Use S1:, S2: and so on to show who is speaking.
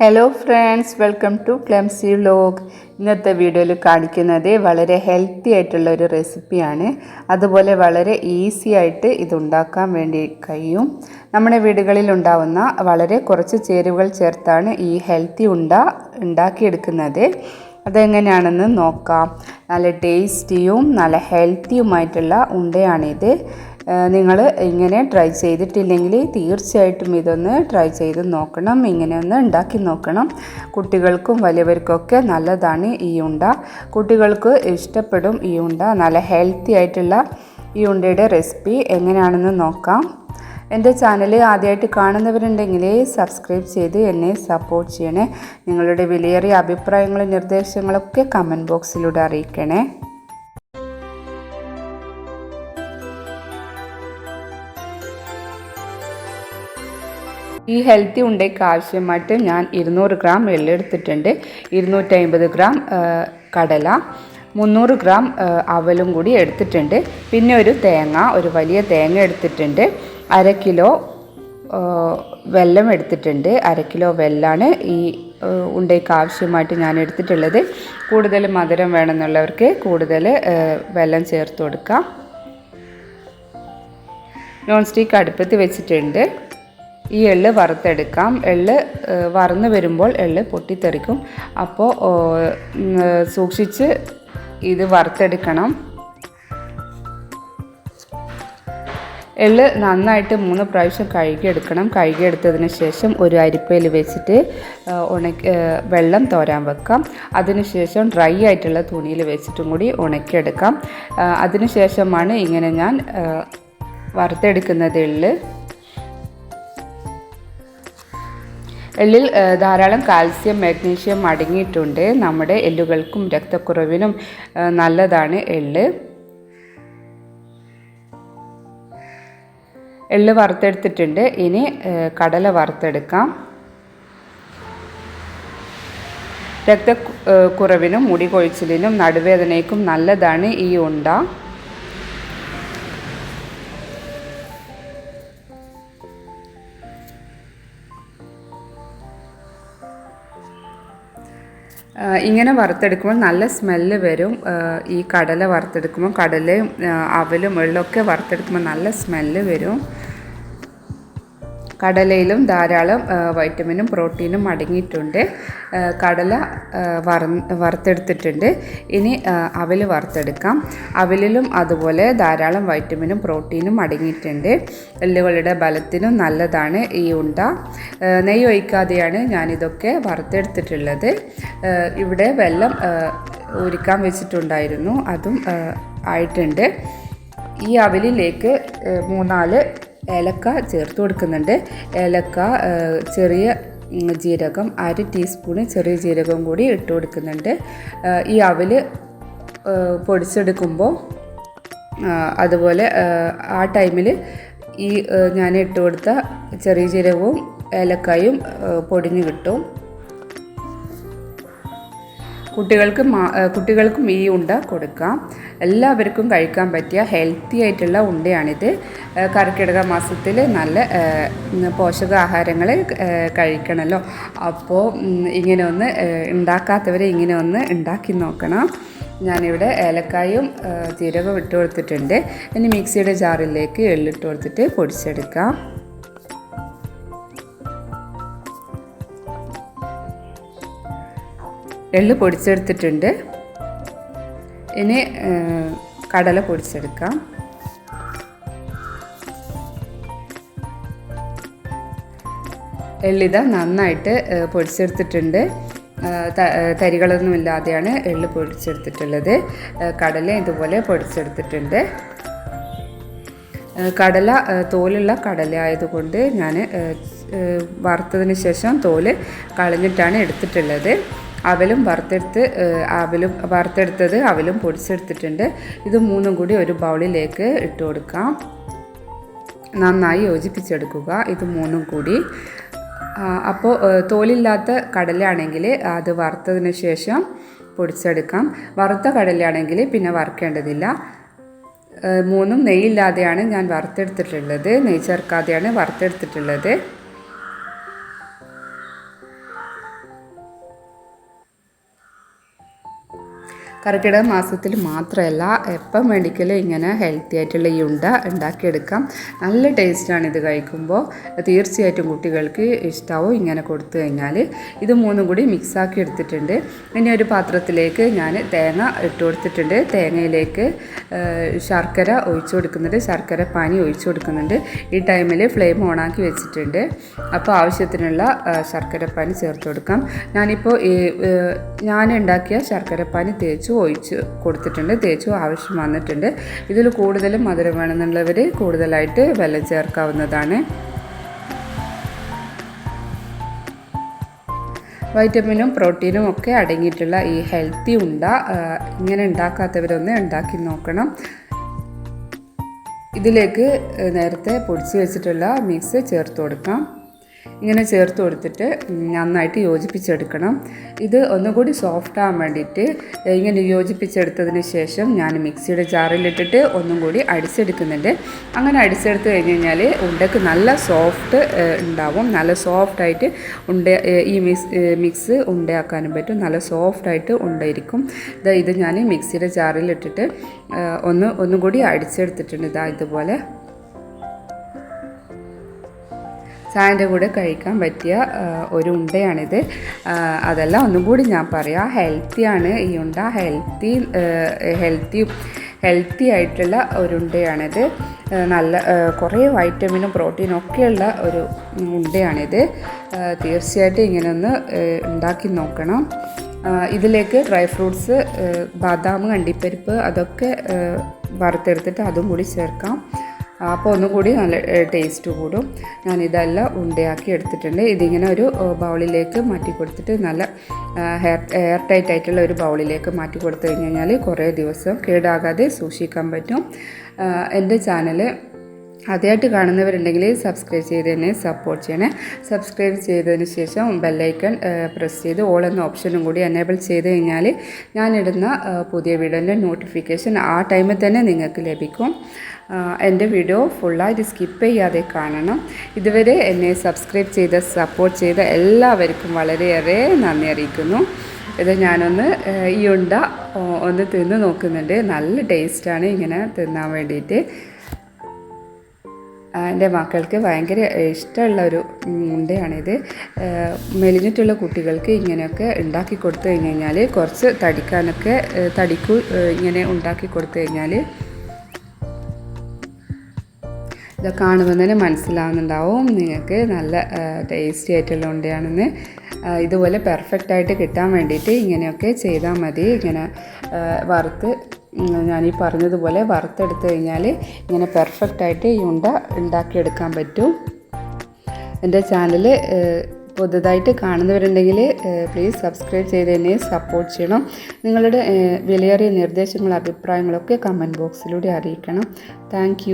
S1: Hello friends welcome to clumsy vlog ഇന്നത്തെ വീഡിയോയിൽ കാണിക്കുന്നത് വളരെ ഹെൽത്തി ആയിട്ടുള്ള ഒരു റെസിപ്പിയാണ് അതുപോലെ വളരെ ഈസി ആയിട്ട് ഇതുണ്ടാക്കാൻ വേണ്ടി കഴിയും. നമ്മുടെ വീടുകളിൽ ഉണ്ടാവുന്ന വളരെ കുറച്ച് ചേരുവകൾ ചേർത്താണ് ഈ ഹെൽത്തി ഉണ്ട ഉണ്ടാക്കിയെടുക്കുന്നത്. അതെങ്ങനെയാണെന്ന് നോക്കാം. നല്ല ടേസ്റ്റിയും നല്ല ഹെൽത്തിയുമായിട്ടുള്ള ഉണ്ടയാണിത്. നിങ്ങൾ ഇങ്ങനെ ട്രൈ ചെയ്തിട്ടില്ലെങ്കിൽ തീർച്ചയായിട്ടും ഇതൊന്ന് ട്രൈ ചെയ്ത് നോക്കണം. ഇങ്ങനെ ഒന്ന് ഉണ്ടാക്കി നോക്കണം. കുട്ടികൾക്കും വലിയവർക്കൊക്കെ നല്ലതാണ് ഈ ഉണ്ട. കുട്ടികൾക്ക് ഇഷ്ടപ്പെടും ഈ ഉണ്ട. നല്ല ഹെൽത്തി ആയിട്ടുള്ള ഈ ഉണ്ടയുടെ റെസിപ്പി എങ്ങനെയാണെന്ന് നോക്കാം. എന്റെ ചാനൽ ആദ്യമായിട്ട് കാണുന്നവരുണ്ടെങ്കിൽ സബ്സ്ക്രൈബ് ചെയ്ത് എന്നെ സപ്പോർട്ട് ചെയ്യണേ. നിങ്ങളുടെ വിലയേറിയ അഭിപ്രായങ്ങളും നിർദ്ദേശങ്ങളൊക്കെ കമന്റ് ബോക്സിലൂടെ അറിയിക്കണേ. ഈ ഹെൽത്തി ഉണ്ടയ്ക്ക് ആവശ്യമായിട്ട് ഞാൻ ഇരുന്നൂറ് ഗ്രാം എള്ള് എടുത്തിട്ടുണ്ട് ഇരുന്നൂറ്റമ്പത് ഗ്രാം കടല മുന്നൂറ് ഗ്രാം അവലും കൂടി എടുത്തിട്ടുണ്ട്. പിന്നെ ഒരു തേങ്ങ ഒരു വലിയ തേങ്ങ എടുത്തിട്ടുണ്ട്. അര കിലോ വെല്ലം എടുത്തിട്ടുണ്ട്. അര കിലോ വെല്ലാണ് ഈ ഉണ്ടയ്ക്ക് ആവശ്യമായിട്ട് ഞാൻ എടുത്തിട്ടുള്ളത്. കൂടുതൽ മധുരം വേണമെന്നുള്ളവർക്ക് കൂടുതൽ വെല്ലം ചേർത്ത് കൊടുക്കാം. നോൺ സ്റ്റിക്ക് അടുപ്പത്ത് വെച്ചിട്ടുണ്ട്. ഈ എള്ള് വറുത്തെടുക്കാം. എള്ള് വറന്ന് വരുമ്പോൾ എള്ള് പൊട്ടിത്തെറിക്കും. അപ്പോൾ സൂക്ഷിച്ച് ഇത് വറുത്തെടുക്കണം. എള്ള് നന്നായിട്ട് മൂന്ന് പ്രാവശ്യം കഴുകിയെടുക്കണം. കഴുകിയെടുത്തതിന് ശേഷം ഒരു അരിപ്പയിൽ വെച്ചിട്ട് ഉണക്ക വെള്ളം തോരാൻ വെക്കാം. അതിനുശേഷം ഡ്രൈ ആയിട്ടുള്ള തുണിയിൽ വെച്ചിട്ടും കൂടി ഉണക്കിയെടുക്കാം. അതിനുശേഷമാണ് ഇങ്ങനെ ഞാൻ വറുത്തെടുക്കുന്നത് എള്ള്. എള്ളിൽ ധാരാളം കാൽസ്യം മാഗ്നീഷ്യം അടങ്ങിയിട്ടുണ്ട്. നമ്മുടെ എല്ലുകൾക്കും രക്തക്കുറവിനും നല്ലതാണ് എള്ള്. എള്ള് വറുത്തെടുത്തിട്ടുണ്ട്. ഇനി കടല വറുത്തെടുക്കാം. രക്തക്കുറവിനും മുടി കൊഴിച്ചിലിനും നടുവേദനയ്ക്കും നല്ലതാണ് ഈ ഉണ്ട. ഇങ്ങനെ വറുത്തെടുക്കുമ്പോൾ നല്ല സ്മെല്ല് വരും. ഈ കടല വറുത്തെടുക്കുമ്പോൾ കടലയും അവലും വെള്ളമൊക്കെ വറുത്തെടുക്കുമ്പോൾ നല്ല സ്മെല്ല് വരും. കടലയിലും ധാരാളം വൈറ്റമിനും പ്രോട്ടീനും അടങ്ങിയിട്ടുണ്ട്. കടല വറ- വറുത്തെടുത്തിട്ടുണ്ട്. ഇനി അവൽ വറുത്തെടുക്കാം. അവലിലും അതുപോലെ ധാരാളം വൈറ്റമിനും പ്രോട്ടീനും അടങ്ങിയിട്ടുണ്ട്. എല്ലുകളുടെ ബലത്തിനും നല്ലതാണ് ഈ ഉണ്ട. നെയ്യ് ഒഴിക്കാതെയാണ് ഞാനിതൊക്കെ വറുത്തെടുത്തിട്ടുള്ളത്. ഇവിടെ വെള്ളം ഒരുക്കാൻ വെച്ചിട്ടുണ്ടായിരുന്നു. അതും ആയിട്ടുണ്ട്. ഈ അവലിലേക്ക് മൂന്നാൽ ഏലക്ക ചേർത്ത് കൊടുക്കുന്നുണ്ട്. ഏലക്ക ചെറിയ ജീരകം അര ടീസ്പൂണ് ചെറിയ ജീരകം കൂടി ഇട്ട് കൊടുക്കുന്നുണ്ട്. ഈ അവൽ പൊടിച്ചെടുക്കുമ്പോൾ അതുപോലെ ആ, ടൈമിൽ ഈ ഞാൻ ഇട്ട് കൊടുത്ത ചെറിയ ജീരകവും ഏലക്കായും പൊടിഞ്ഞ് കിട്ടും. കുട്ടികൾക്ക് കുട്ടികൾക്കും ഈ ഉണ്ട കൊടുക്കാം. എല്ലാവർക്കും കഴിക്കാൻ പറ്റിയ ഹെൽത്തി ആയിട്ടുള്ള ഉണ്ടയാണിത്. കർക്കിടക മാസത്തിൽ നല്ല പോഷകാഹാരങ്ങൾ കഴിക്കണമല്ലോ അപ്പോൾ ഇങ്ങനെ ഒന്ന് ഉണ്ടാക്കാത്തവരെ ഇങ്ങനെ ഒന്ന് ഉണ്ടാക്കി നോക്കണം. ഞാനിവിടെ ഏലക്കായും ജീരകവും ഇട്ട് കൊടുത്തിട്ടുണ്ട്. ഇനി മിക്സിയുടെ ജാറിലേക്ക് എള്ളിട്ട് കൊടുത്തിട്ട് പൊടിച്ചെടുക്കാം. എള്ള് പൊടിച്ചെടുത്തിട്ടുണ്ട്. ഇനി കടല പൊടിച്ചെടുക്കാം. എള്ളിത നന്നായിട്ട് പൊടിച്ചെടുത്തിട്ടുണ്ട്. തരികളൊന്നും ഇല്ലാതെയാണ് എള്ള് പൊടിച്ചെടുത്തിട്ടുള്ളത്. കടല ഇതുപോലെ പൊടിച്ചെടുത്തിട്ടുണ്ട്. കടല തോലുള്ള കടല ആയതുകൊണ്ട് ഞാൻ വറുത്തതിന് ശേഷം തോൽ കളഞ്ഞിട്ടാണ് എടുത്തിട്ടുള്ളത്. അവലും വറുത്തെടുത്ത് അവലും വറുത്തെടുത്തത് അവലും പൊടിച്ചെടുത്തിട്ടുണ്ട്. ഇത് മൂന്നും കൂടി ഒരു ബൗളിലേക്ക് ഇട്ട് കൊടുക്കാം. നന്നായി യോജിപ്പിച്ചെടുക്കുക. ഇത് മൂന്നും കൂടി. അപ്പോൾ തോലില്ലാത്ത കടലയാണെങ്കിൽ അത് വറുത്തതിന് ശേഷം പൊടിച്ചെടുക്കാം. വറുത്ത കടലയാണെങ്കിൽ പിന്നെ വറുക്കേണ്ടതില്ല. മൂന്നും നെയ്യില്ലാതെയാണ് ഞാൻ വറുത്തെടുത്തിട്ടുള്ളത്. നെയ്യ് ചേർക്കാതെയാണ് വറുത്തെടുത്തിട്ടുള്ളത്. കർക്കിടക മാസത്തിൽ മാത്രമല്ല എപ്പം വേണ്ടിക്കലും ഇങ്ങനെ ഹെൽത്തി ആയിട്ടുള്ള ഈ ഉണ്ട ഉണ്ടാക്കിയെടുക്കാം. നല്ല ടേസ്റ്റാണ് ഇത് കഴിക്കുമ്പോൾ. തീർച്ചയായിട്ടും കുട്ടികൾക്ക് ഇഷ്ടാവും ഇങ്ങനെ കൊടുത്തു കഴിഞ്ഞാൽ. ഇത് മൂന്നും കൂടി മിക്സാക്കി എടുത്തിട്ടുണ്ട്. ഇനി ഒരു പാത്രത്തിലേക്ക് ഞാൻ തേങ്ങ ഇട്ട് കൊടുത്തിട്ടുണ്ട്. തേങ്ങയിലേക്ക് ശർക്കര ഒഴിച്ചു കൊടുക്കുന്നുണ്ട്. ശർക്കര പാനി ഒഴിച്ചു കൊടുക്കുന്നുണ്ട്. ഈ ടൈമിൽ ഫ്ലെയിം ഓണാക്കി വെച്ചിട്ടുണ്ട്. അപ്പോൾ ആവശ്യത്തിനുള്ള ശർക്കര പാനി ചേർത്ത് കൊടുക്കാം. ഞാനിപ്പോൾ ഈ ഞാൻ ഉണ്ടാക്കിയ ശർക്കര പാനി തേച്ചു ഒഴിച്ച് കൊടുത്തിട്ടുണ്ട് തേച്ചു ആവശ്യം വന്നിട്ടുണ്ട്. ഇതിൽ കൂടുതൽ മധുരം വേണമെന്നുള്ളവർ കൂടുതലായിട്ട് വെള്ളം ചേർക്കാവുന്നതാണ്. വൈറ്റമിനും പ്രോട്ടീനും ഒക്കെ അടങ്ങിയിട്ടുള്ള ഈ ഹെൽത്തി ഉണ്ട ഇങ്ങനെ ഉണ്ടാക്കാത്തവരൊന്ന് ഉണ്ടാക്കി നോക്കണം. ഇതിലേക്ക് നേരത്തെ പൊടിച്ച് വെച്ചിട്ടുള്ള മിക്സ് ചേർത്ത് കൊടുക്കാം. ഇങ്ങനെ ചേർത്ത് കൊടുത്തിട്ട് നന്നായിട്ട് യോജിപ്പിച്ചെടുക്കണം. ഇത് ഒന്നുകൂടി സോഫ്റ്റ് ആകാൻ വേണ്ടിയിട്ട് ഇങ്ങനെ യോജിപ്പിച്ചെടുത്തതിന് ശേഷം ഞാൻ മിക്സിയുടെ ജാറിലിട്ടിട്ട് ഒന്നും കൂടി അടിച്ചെടുക്കുന്നുണ്ട്. അങ്ങനെ അടിച്ചെടുത്ത് കഴിഞ്ഞ് കഴിഞ്ഞാൽ ഉണ്ടക്ക് നല്ല സോഫ്റ്റ് ഉണ്ടാവും. നല്ല സോഫ്റ്റായിട്ട് ഉണ്ട ഈ മിക്സ് മിക്സ് ഉണ്ടയാക്കാനും പറ്റും. നല്ല സോഫ്റ്റായിട്ട് ഉണ്ടായിരിക്കും. ഇതാ ഇത് ഞാൻ മിക്സിയുടെ ജാറിലിട്ടിട്ട് ഒന്ന് ഒന്നും കൂടി അടിച്ചെടുത്തിട്ടുണ്ട്. ഇതാ ഇതുപോലെ ചായന്റെ കൂടെ കഴിക്കാൻ പറ്റിയ ഒരു ഉണ്ടയാണിത്. അതെല്ലാം ഒന്നും കൂടി ഞാൻ പറയാം. ഹെൽത്തിയാണ് ഈ ഉണ്ട. ഹെൽത്തി ഹെൽത്തി ഹെൽത്തി ആയിട്ടുള്ള ഒരു ഉണ്ടയാണിത്. നല്ല കുറേ വൈറ്റമിനും പ്രോട്ടീനും ഒക്കെയുള്ള ഒരു ഉണ്ടയാണിത്. തീർച്ചയായിട്ടും ഇങ്ങനെ ഒന്ന് ഉണ്ടാക്കി നോക്കണം. ഇതിലേക്ക് ഡ്രൈ ഫ്രൂട്ട്സ് ബാദാം കണ്ടിപ്പരിപ്പ് അതൊക്കെ വറുത്തെടുത്തിട്ട് അതും കൂടി ചേർക്കാം. അപ്പോൾ ഒന്നുകൂടി നല്ല ടേസ്റ്റ് കൂടും. ഞാൻ ഞാനിതെല്ലാം ഉണ്ടയാക്കി എടുത്തിട്ടുണ്ട്. ഇതിങ്ങനെ ഒരു ബൗളിലേക്ക് മാറ്റി കൊടുത്തിട്ട് നല്ല ഹെയർ എയർ ടൈറ്റ് ആയിട്ടുള്ള ഒരു ബൗളിലേക്ക് മാറ്റി കൊടുത്തു കഴിഞ്ഞ് കഴിഞ്ഞാൽ കുറേ ദിവസം കേടാകാതെ സൂക്ഷിക്കാൻ പറ്റും. എന്റെ ചാനൽ ആദ്യമായിട്ട് കാണുന്നവരുണ്ടെങ്കിൽ സബ്സ്ക്രൈബ് ചെയ്ത് തന്നെ സപ്പോർട്ട് ചെയ്യണേ. സബ്സ്ക്രൈബ് ചെയ്തതിന് ശേഷം ബെല്ലൈക്കൺ പ്രസ് ചെയ്ത് ഓൾ എന്ന ഓപ്ഷനും കൂടി എനേബിൾ ചെയ്ത് കഴിഞ്ഞാൽ ഞാനിടുന്ന പുതിയ വീഡിയോന്റെ നോട്ടിഫിക്കേഷൻ ആ ടൈമിൽ തന്നെ നിങ്ങൾക്ക് ലഭിക്കും. എന്റെ വീഡിയോ ഫുള്ളായിട്ട് സ്കിപ്പ് ചെയ്യാതെ കാണണം. ഇതുവരെ എന്നെ സബ്സ്ക്രൈബ് ചെയ്ത് സപ്പോർട്ട് ചെയ്ത എല്ലാവർക്കും വളരെയേറെ നന്ദി അറിയിക്കുന്നു. ഇത് ഞാനൊന്ന് ഈ ഉണ്ട ഒന്ന് തിന്ന് നോക്കുന്നുണ്ട്. നല്ല ടേസ്റ്റാണ് ഇങ്ങനെ തിന്നാൻ വേണ്ടിയിട്ട്. എന്റെ മക്കൾക്ക് ഭയങ്കര ഇഷ്ടമുള്ള ഒരു മുണ്ടയാണിത് മെലിഞ്ഞിട്ടുള്ള കുട്ടികൾക്ക് ഇങ്ങനെയൊക്കെ ഉണ്ടാക്കി കൊടുത്തു കഴിഞ്ഞ് കഴിഞ്ഞാൽ കുറച്ച് തടിക്കാനൊക്കെ തടിക്കു ഇങ്ങനെ ഉണ്ടാക്കി കൊടുത്തു കഴിഞ്ഞാൽ ഇത് കാണുമ്പോൾ തന്നെ മനസ്സിലാവുന്നുണ്ടാവും. നിങ്ങൾക്ക് നല്ല ടേസ്റ്റി ആയിട്ടുള്ള ഉണ്ടയാണെന്ന് ഇതുപോലെ പെർഫെക്റ്റ് ആയിട്ട് കിട്ടാൻ വേണ്ടിയിട്ട് ഇങ്ങനെയൊക്കെ ചെയ്താൽ മതി. ഇങ്ങനെ വറുത്ത് ഉം, ഈ പറഞ്ഞതുപോലെ വറുത്തെടുത്ത് കഴിഞ്ഞാൽ ഇങ്ങനെ പെർഫെക്റ്റ് ആയിട്ട് ഈ ഉണ്ട ഉണ്ടാക്കിയെടുക്കാൻ പറ്റും. എന്റെ ചാനൽ പുതുതായിട്ട് കാണുന്നവരുണ്ടെങ്കിൽ പ്ലീസ് സബ്സ്ക്രൈബ് ചെയ്ത് തന്നെ സപ്പോർട്ട് ചെയ്യണം. നിങ്ങളുടെ വിലയേറിയ നിർദ്ദേശങ്ങളും അഭിപ്രായങ്ങളൊക്കെ കമന്റ് ബോക്സിലൂടെ അറിയിക്കണം. താങ്ക്